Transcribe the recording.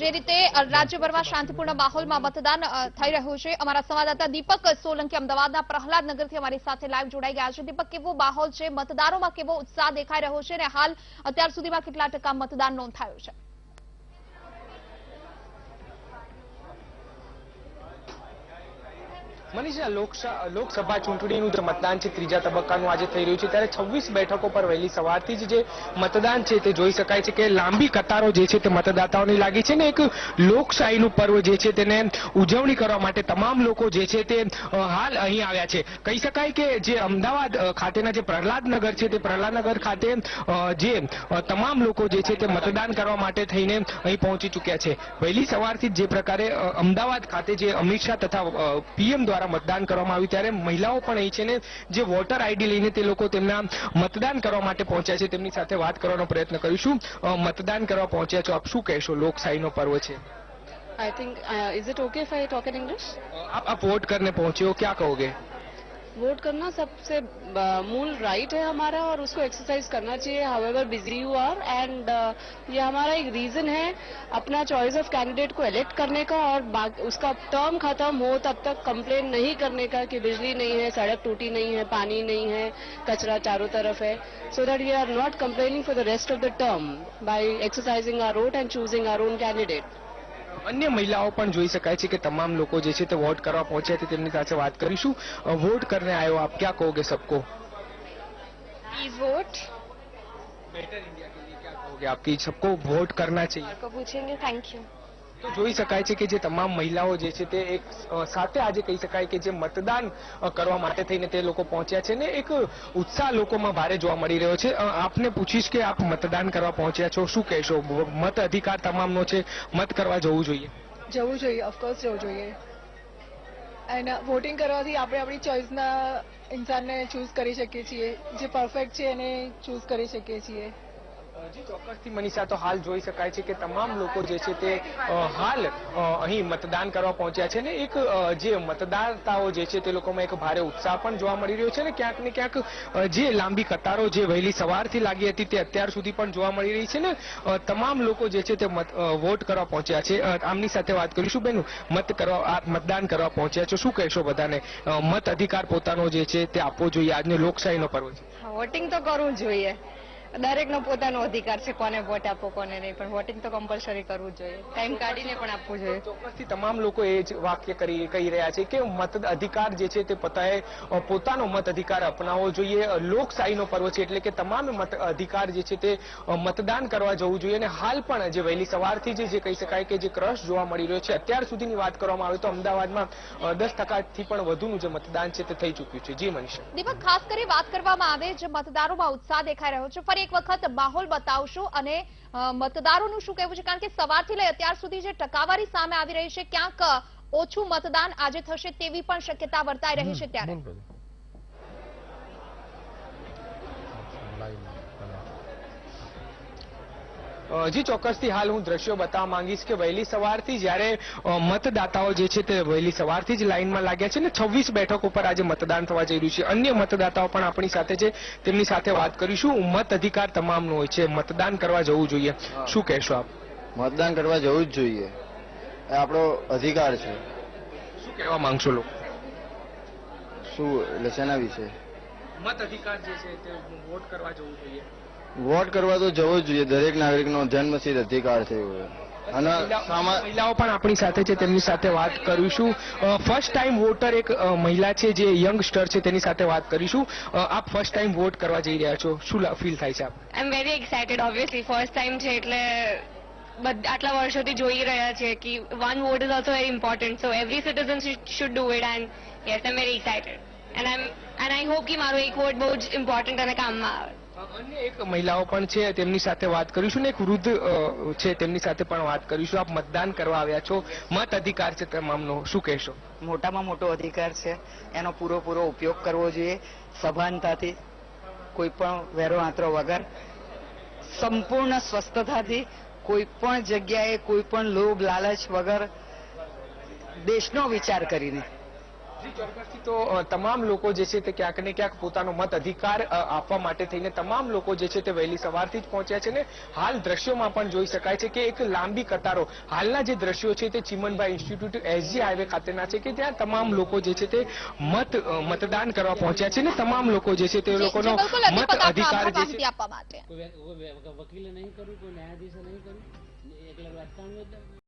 જે રીતે રાજ્યભરમાં શાંતિપૂર્ણ માહોલમાં મતદાન થઈ રહ્યું છે, અમારા સંવાદદાતા દીપક સોલંકી અમદાવાદના પ્રહલાદનગરથી અમારી સાથે લાઈવ જોડાઈ ગયા છે. દીપક, કેવો માહોલ છે? મતદારોમાં કેવો ઉત્સાહ દેખાઈ રહ્યો છે? અને હાલ અત્યાર સુધીમાં કેટલા ટકા મતદાન નોંધાયું છે? મનીષા લોકસભા ચૂંટણીનું જે મતદાન છે, ત્રીજા તબક્કાનું આજે થઈ રહ્યું છે, ત્યારે છવ્વીસ બેઠકો પર વહેલી સવારથી જ જે મતદાન છે તે જોઈ શકાય છે કે લાંબી કતારો જે છે તે મતદાતાઓની લાગી છે ને એક લોકશાહીનું પર્વ જે છે તેને ઉજવણી કરવા માટે તમામ લોકો જે છે તે હાલ અહીં આવ્યા છે. કહી શકાય કે જે અમદાવાદ ખાતેના જે પ્રહલાદનગર છે તે પ્રહલાદનગર ખાતે જે તમામ લોકો જે છે તે મતદાન કરવા માટે થઈને અહીં પહોંચી ચૂક્યા છે. વહેલી સવારથી જ જે પ્રકારે અમદાવાદ ખાતે જે અમિત શાહ તથા પીએમ દ્વારા મતદાન કરવામાં આવ્યું ત્યારે મહિલાઓ પણ અહીં છે ને જે વોટર આઈડી લઈને તે લોકો તેમના મતદાન કરવા માટે પહોંચ્યા છે તેમની સાથે વાત કરવાનો પ્રયત્ન કરીશું અ, મતદાન કરવા પહોંચ્યા છો આપ શું કહેશો લોકશાહીનો પર્વ છે I think, uh, is it okay if I talk in English? आप आप वोट करने पहुंचे हो क्या कहोगे वोट करना सबसे मूल राइट है हमारा और उसको एक्सरसाइज करना चाहिए however busy you are and ये हमारा एक रीजन है अपना चॉइस ऑफ़ कैंडिडेट को इलेक्ट करने का और उसका टर्म खत्म हो तब तक कंप्लेन नहीं करने का कि बिजली नहीं है, सड़क टूटी नहीं है, पानी नहीं है, कचरा चारों तरफ़ है so that we are not complaining for the rest of the term by exercising our vote and choosing our own candidate અન્ય મહિલાઓ પણ જોઈ શકાય છે કે તમામ લોકો જે છે તે વોટ કરવા પહોંચ્યા છે તેમની સાથે વાત કરીશું અ, વોટ કરને આયો આપ क्या कहोगे सबको प्लीज वोट बेटर इंडिया के लिए क्या कहोगे आपकी सबको वोट करना चाहिए को पूछेंगे थैंक यू તો જોઈ શકાય છે કે જે તમામ મહિલાઓ જે છે તે એક સાથે આજે કહી શકાય કે જે મતદાન કરવા માટે થઈને તે લોકો પહોંચ્યા છે ને એક ઉત્સાહ લોકોમાં ભારે જોવા મળી રહ્યો છે. આપને પૂછીશ કે આપ મતદાન કરવા પહોંચ્યા છો, શું કહેશો? મત અધિકાર તમામનો છે, મત કરવા જવું જોઈએ. જવું જોઈએ ઓફકોર્સ જવું જોઈએ. એન્ડ વોટિંગ કરવાથી આપણે આપણી ચોઇસના ઇન્સાનને ચૂઝ કરી શકીએ છીએ. જે પરફેક્ટ છે એને ચૂઝ કરી શકીએ છીએ. ચોક્કસથી મનીષા, તો હાલ જોઈ શકાય છે કે તમામ લોકો જે છે તે હાલ અહીં મતદાન કરવા પહોંચ્યા છે ને એક જે મતદાતાઓ જે છે તે લોકોમાં એક ભારે ઉત્સાહ પણ જોવા મળી રહ્યો છે ને ક્યાંક ને ક્યાંક જે લાંબી કતારો જે વહેલી સવારથી લાગી હતી તે અત્યાર સુધી પણ જોવા મળી રહી છે ને તમામ લોકો જે છે તે વોટ કરવા પહોંચ્યા છે. આમની સાથે વાત કરીશું બેન, મત કરવા મતદાન કરવા પહોંચ્યા છો. શું કહેશો બધાને? મત અધિકાર પોતાનો જે છે તે આપવો જોઈએ. આજનો લોકશાહીનો પર્વ છે. વોટિંગ તો કરવું જોઈએ. દરેકનો પોતાનો અધિકાર છે કોને વોટ આપવો કોને નહીં પણ વોટિંગ તો કમ્પલસરી કરવું જોઈએ. ટાઈમ કાઢીને પણ આપવું જોઈએ. ચોક્કસથી તમામ લોકો એ જ વાક્ય કરી કહી રહ્યા છે કે મત અધિકાર જે છે તે પોતાએ પોતાનો મત અધિકાર અપનાવવો જોઈએ. લોકશાહીનો પર્વ છે એટલે કે તમામ મત અધિકાર જે છે તે મતદાન કરવા જવું જોઈએ. અને હાલ પણ જે વહેલી સવારથી જે કહી શકાય કે જે ક્રશ જોવા મળી રહ્યો છે અત્યાર સુધીની વાત કરવામાં આવે તો અમદાવાદમાં દસ ટકાથી પણ વધુનું જે મતદાન છે તે થઈ ચૂક્યું છે. જી મનીષા. દીપક ખાસ કરી વાત કરવામાં આવે જે મતદારોમાં ઉત્સાહ દેખાઈ રહ્યો છે ફરી એક વખત માહોલ બતાવશો અને મતદારોનું શું કહેવું છે? કારણ કે સવારથી લઈ અત્યાર સુધી જે ટકાવારી સામે આવી રહી છે ક્યાંક ઓછું મતદાન આજે થશે તેવી પણ શક્યતા વર્તાઈ રહી છે ત્યારે. જી ચોક્કસથી હાલ હું દ્રશ્યો બતાવવા માંગીશ કે વહેલી સવારથી જ્યારે મતદાતાઓ જે છે તે વહેલી સવારથી જ લાઇનમાં લાગ્યા છે ને છવ્વીસ બેઠક ઉપર આજે મતદાન થવા જઈ રહ્યું છે. અન્ય મતદાતાઓ પણ આપણી સાથે છે તેમની સાથે વાત કરીશું. મત અધિકાર તમામનો હોય છે. મતદાન કરવા જવું જોઈએ. શું કહેશો આપ? મતદાન કરવા જવું જ જોઈએ. એ આપણો અધિકાર છે. શું કહેવા માંગશો લોકો? શું એટલે શેના વિશે? મત અધિકાર જે છે તે વોટ કરવા જવું જોઈએ. વોટ કરવા તો જવું જ જોઈએ. દરેક નાગરિકનો જન્મસિદ્ધ અધિકાર છે એવો અને મહિલાઓ પણ આપણી સાથે છે તેમની સાથે વાત કરીશું. ફર્સ્ટ ટાઈમ વોટર એક મહિલા છે જે યંગસ્ટર છે તેની સાથે વાત કરીશું. આપ ફર્સ્ટ ટાઈમ વોટ કરવા જઈ રહ્યા છો. શું ફીલ થાય છે આપ I am very excited obviously first time છે એટલે બધ- આટલા વર્ષોથી જોઈ રહ્યા છે કે one vote is also very important so every citizen should do it and yes I am very excited and I and I hope કે મારો એક વોટ બહુ જ ઇમ્પોર્ટન્ટ અને કામમાં આવે. અન્ય એક મહિલાઓ પણ છે, તેમની સાથે વાત કરીશું ને એક વૃદ્ધ છે, તેમની સાથે પણ વાત કરીશું. આપ મતદાન કરવા આવ્યા છો. મત અધિકાર છે તમામનો શું કહેશો? મોટામાં મોટો અધિકાર છે. એનો પૂરેપૂરો ઉપયોગ કરવો જોઈએ. સભાનતાથી, કોઈ પણ વેરો આંતરો વગર. સંપૂર્ણ સ્વસ્થતાથી, કોઈ પણ જગ્યાએ કોઈ પણ લોભ લાલચ વગર દેશનો વિચાર કરીને. જી ચોક્કસથી તો તમામ લોકો જે છે તે ક્યાંક ને ક્યાંક પોતાનો મત અધિકાર આપવા માટે થઈને તમામ લોકો જે છે તે વહેલી સવારથી જ પહોંચ્યા છે ને હાલ દ્રશ્યોમાં પણ જોઈ શકાય છે કે એક લાંબી કતારો હાલના જે દ્રશ્યો છે તે ચીમનભાઈ ઇન્સ્ટિટ્યૂટ એસજી હાઈવે ખાતેના છે કે ત્યાં તમામ લોકો જે છે તે મત મતદાન કરવા પહોંચ્યા છે ને તમામ લોકો જે છે તે લોકોનો મત અધિકાર જે છે આપવા માટે. કોઈ વે- કોઈ વે- વકીલે નહીં કર્યું કોઈ ન્યાયાધીશે નહીં કર્યું? એકલા રાજકારણમાં જ